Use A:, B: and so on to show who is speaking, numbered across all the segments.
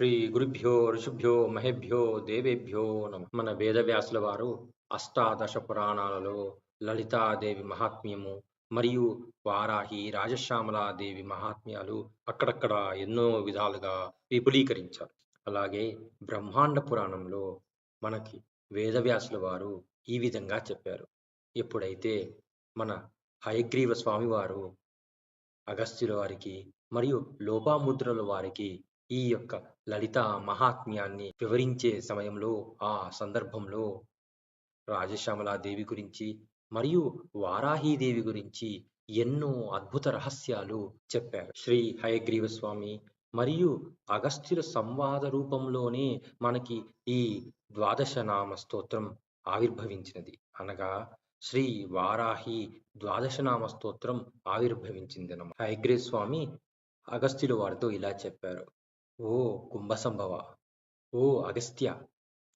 A: శ్రీ గురుభ్యో ఋషుభ్యో మహేభ్యో దేవేభ్యో నమ. మన వేదవ్యాసుల వారు అష్టాదశ పురాణాలలో లలితాదేవి మహాత్మ్యము మరియు వారాహి రాజశ్యామలాదేవి మహాత్మ్యాలు అక్కడక్కడ ఎన్నో విధాలుగా విపులీకరించారు. అలాగే బ్రహ్మాండ పురాణంలో మనకి వేదవ్యాసుల వారు ఈ విధంగా చెప్పారు. ఎప్పుడైతే మన హయగ్రీవ స్వామివారు అగస్త్యుల వారికి మరియు లోపాముద్రల వారికి ఈ యొక్క లలిత మహాత్మ్యాన్ని వివరించే సమయంలో ఆ సందర్భంలో రాజశ్యామలాదేవి గురించి మరియు వారాహీదేవి గురించి ఎన్నో అద్భుత రహస్యాలు చెప్పారు. శ్రీ హయగ్రీవ స్వామి మరియు అగస్త్యుల సంవాద రూపంలోనే మనకి ఈ ద్వాదశ నామ స్తోత్రం ఆవిర్భవించినది. అనగా శ్రీ వారాహి ద్వాదశనామ స్తోత్రం ఆవిర్భవించింది హయగ్రీవ స్వామి అగస్త్యుల వారితో ఇలా చెప్పారు. ఓ కుంభసంభవ. ఓ అగస్త్య.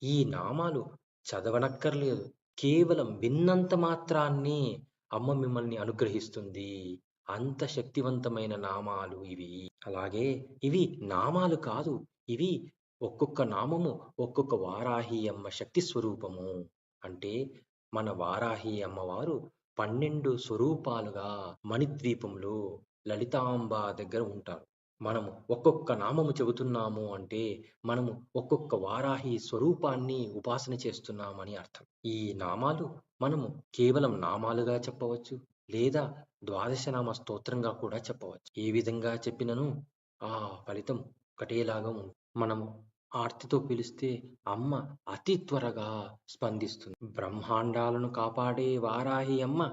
A: ఈ నామాలు చదవనక్కర్లేదు. కేవలం విన్నంత మాత్రాన్ని అమ్మ మిమ్మల్ని అనుగ్రహిస్తుంది. అంత శక్తివంతమైన నామాలు ఇవి. అలాగే ఇవి నామాలు కాదు. ఇవి ఒక్కొక్క నామము ఒక్కొక్క వారాహి అమ్మ శక్తి స్వరూపము. అంటే మన వారాహి అమ్మవారు పన్నెండు స్వరూపాలుగా మణిద్వీపంలో లలితాంబ దగ్గర ఉంటారు. మనము ఒక్కొక్క నామము చెబుతున్నాము అంటే మనము ఒక్కొక్క వారాహి స్వరూపాన్ని ఉపాసన చేస్తున్నామని అర్థం. ఈ నామాలు మనము కేవలం నామాలుగా చెప్పవచ్చు లేదా ద్వాదశనామ స్తోత్రంగా కూడా చెప్పవచ్చు. ఏ విధంగా చెప్పినను? ఆ ఫలితం ఒకటేలాగా ఉంటుంది మనము ఆర్తితో పిలిస్తే అమ్మ అతి త్వరగా స్పందిస్తుంది. బ్రహ్మాండాలను కాపాడే వారాహి అమ్మ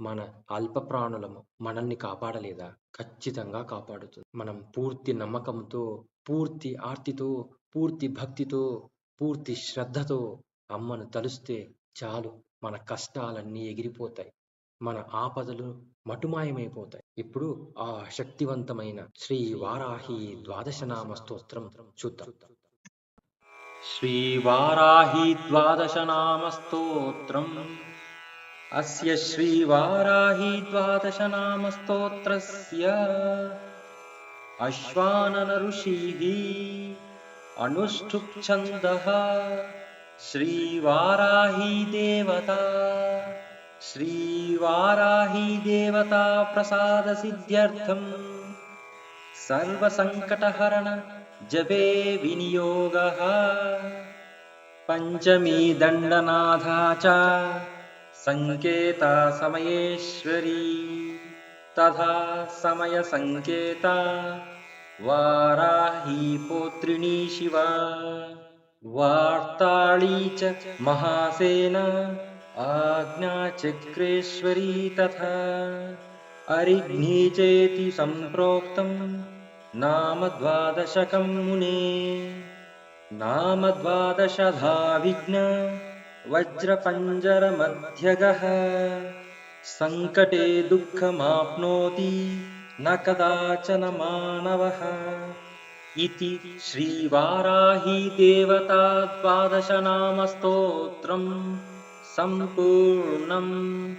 A: మన అల్ప ప్రాణులము మనల్ని కాపాడలేదా? ఖచ్చితంగా కాపాడుతుంది. మనం పూర్తి నమ్మకంతో పూర్తి ఆర్తితో పూర్తి భక్తితో పూర్తి శ్రద్ధతో అమ్మను తలుస్తే చాలు మన కష్టాలన్నీ ఎగిరిపోతాయి. మన ఆపదలు మటుమాయమైపోతాయి. ఇప్పుడు ఆ శక్తివంతమైన శ్రీ వారాహి ద్వాదశనామ స్తోత్రం చూద్దాం. శ్రీ వారాహి ద్వాదశనామ స్తోత్రం. अस्य श्रीवाराही द्वादशनामस्तोत्रस्य अश्वाननऋषिः अनुष्ठुप्छन्दः श्रीवाराही देवता श्रीवाराही देवता प्रसादसिद्ध्यर्थम् सर्वसङ्कटहरण जपे विनियोगः पञ्चमी दण्डनाथा च सङ्केता समयेश्वरी तथा समयसङ्केता वाराही पौत्रिणी शिवा। वार्ताळी च महासेन आज्ञाचक्रेश्वरी तथा अरिघ्नी चेति सम्प्रोक्तं नाम द्वादशकं मुने। नाम द्वादशधा विघ्न वज्रपञ्जरमध्यगः। सङ्कटे दुःखमाप्नोति न कदाचन मानवः। इति श्रीवाराही देवता द्वादशनामस्तोत्रम् सम्पूर्णम्